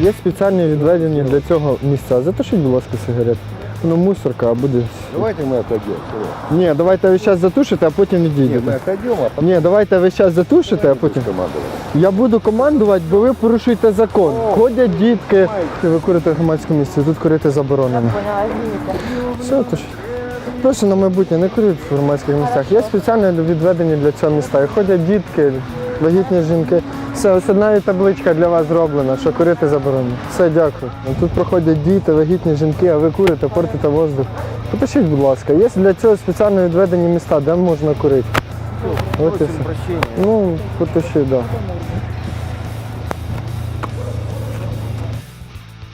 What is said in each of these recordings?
Є спеціальні відведені для цього місця. Затушіть, будь ласка, сигарет. Воно мусорка, а буде. Давайте мы отойдем. Ні, давайте ви зараз затушите, а потім Нет, мы відійдете. отойдем, а потом Ні, давайте ви зараз затушите, а потім. Я буду командувати, бо ви порушуєте закон. Ходять дітки, ви курите в громадському місці, тут курити заборонено. Все, то ж. Прошу на майбутнє, не куріть в громадських місцях. Є спеціально відведені для цього міста. І ходять дітки, вагітні жінки. Все, ось одна і табличка для вас зроблена, що курити заборонено. Все, дякую. Тут проходять діти, вагітні жінки, а ви курите, портите воздух. Попишіть, будь ласка. Є для цього спеціально відведені міста, де можна курити. От і все. Ну, потушіть, так. Да.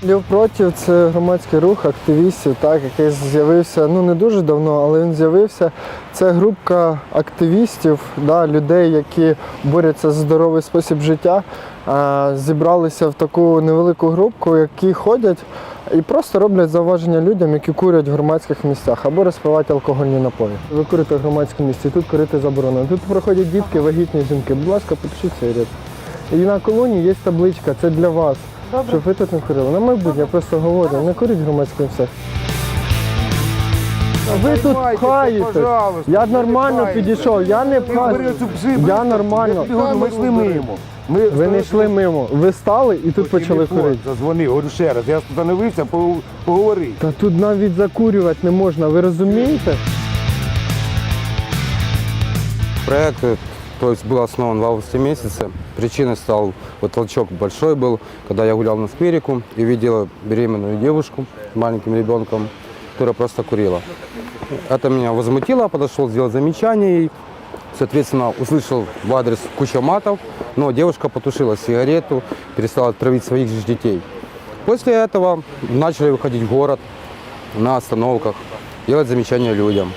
Лів проти це громадський рух активістів, так, який з'явився ну не дуже давно, але він з'явився. Це групка активістів, да, людей, які борються за здоровий спосіб життя, а, зібралися в таку невелику групку, які ходять і просто роблять зауваження людям, які курять в громадських місцях або розпивають алкогольні напої. Ви курите в громадському місці, тут курити заборонено. Тут проходять дітки, вагітні жінки. Будь ласка, потушіть сигарет. І на колоні є табличка, це для вас. Щоб ви тут не курили. На майбутнє я просто говорю, не куріть в громадському місцях. Ви тут пхаєте. пожалуйста, Я нормально підійшов, я не пхаю. Я нормально. Ми йшли мимо. Ми Ви не йшли мимо. Ви стали і тут почали курити. Зазвонив, говорю ще раз. Я становився, пог- поговорив. Та тут навіть закурювати не можна, ви розумієте? Проект то есть, был основан в августе месяце. Причиной стал, вот толчок большой был, когда я гулял на скверику и видел беременную девушку с маленьким ребенком, которая просто курила. Это меня возмутило, подошел сделать замечание ей. Соответственно, услышал в адрес куча матов, но девушка потушила сигарету, перестала травить своих же детей. После этого начали выходить в город на остановках, делать замечания людям.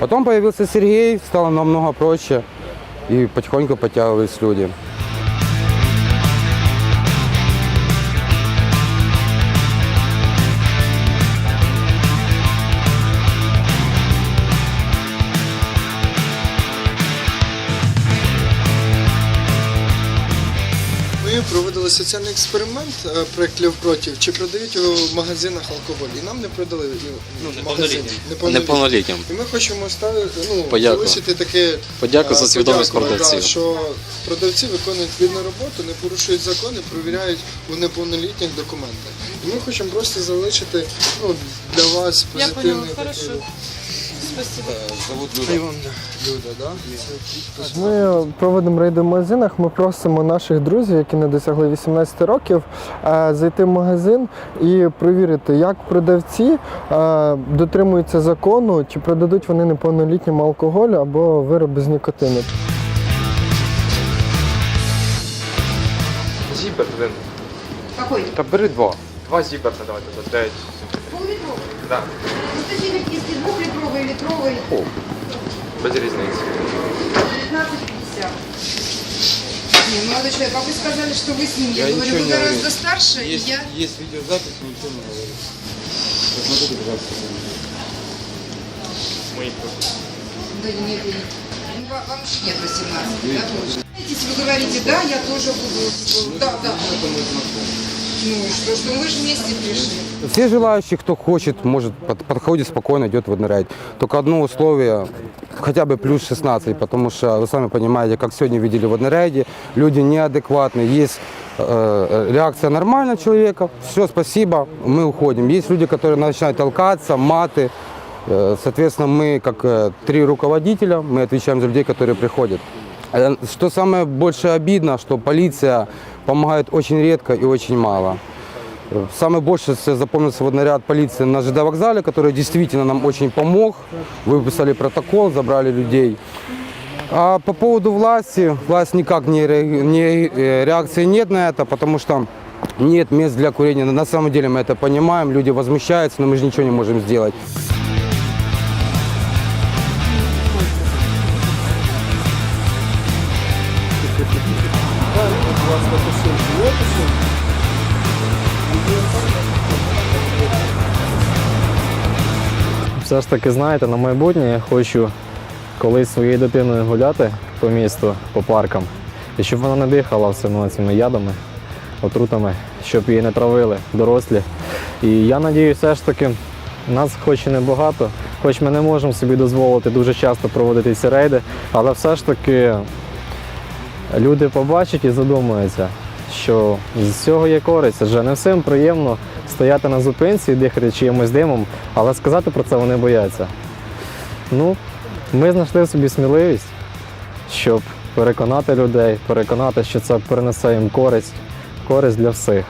Потом появился Сергей, стало намного проще, и потихоньку потягувались люди. Проводили соціальний експеримент, е, проект Лів. Чи продають його в магазинах алкоголь? І нам не продали ну, в магазині. Неповнолітнім. І ми хочемо ставити, ну, Подяку. залишити таке Подяку за е, свідомість подяку, продавців. Да, що продавці виконують відну роботу, не порушують закони, перевіряють у неповнолітніх документи. І ми хочемо просто залишити ну, для вас Я позитивний поняла, такий хорошо. Спасибо. Люда, да? Ми проводимо рейди в магазинах. Ми просимо наших друзів, які не досягли 18 років, е, зайти в магазин і перевірити, як продавці е, дотримуються закону, чи продадуть вони неповнолітнім алкоголь або вироби з нікотину. Зібер один. Какой? Та бери два. Два зіберта давайте за 9. Пол-литровый? Да. Ну, статинок, если двухлитровый, литровый, Без різниці. 19,50. Не, молодой человек, а вы сказали, что вы с ним. Я, Я говорю, вы гораздо говорю. старше, и я... Есть видеозапись, ничего не говорю. Посмотрите, пожалуйста. Да нет, я не... Ну, ва- вам же нет 18, да? Знаете, вы говорите, да, я тоже буду... Да, да. Ну и что, что мы же вместе пришли. Все желающие, кто хочет, может, под- подходит спокойно, идет водонырять. Только одно условие, хотя бы плюс 16, потому что вы сами понимаете, как сегодня видели в водонаряде, люди неадекватные, есть э, реакция нормального человека, все, спасибо, мы уходим. Есть люди, которые начинают толкаться, маты, Э, Соответственно, мы, как э, три руководителя, мы отвечаем за людей, которые приходят. Э, Что самое больше обидно, что полиция помогает очень редко и очень мало. Самое больше запомнился вот наряд полиции на ЖД вокзале, который действительно нам очень помог. Выписали протокол, забрали людей. А по поводу власти, власть никак не, не э, реакции нет на это, потому что нет мест для курения. На самом деле мы это понимаем, люди возмущаются, но мы же ничего не можем сделать. Все ж таки, знаєте, на майбутнє я хочу колись своєю дитиною гуляти по місту, по паркам, і щоб вона не дихала все цими ядами. отрутами, щоб її не травили дорослі. І я надію, все ж таки, нас хоч і небагато, хоч ми не можемо собі дозволити дуже часто проводити ці рейди, але все ж таки люди побачать і задумаються, що з цього є користь. Адже не всім приємно стояти на зупинці і дихати чиїмось димом, але сказати про це вони бояться. Ну, ми знайшли в собі сміливість, щоб переконати людей, переконати, що це принесе їм користь, користь для всіх.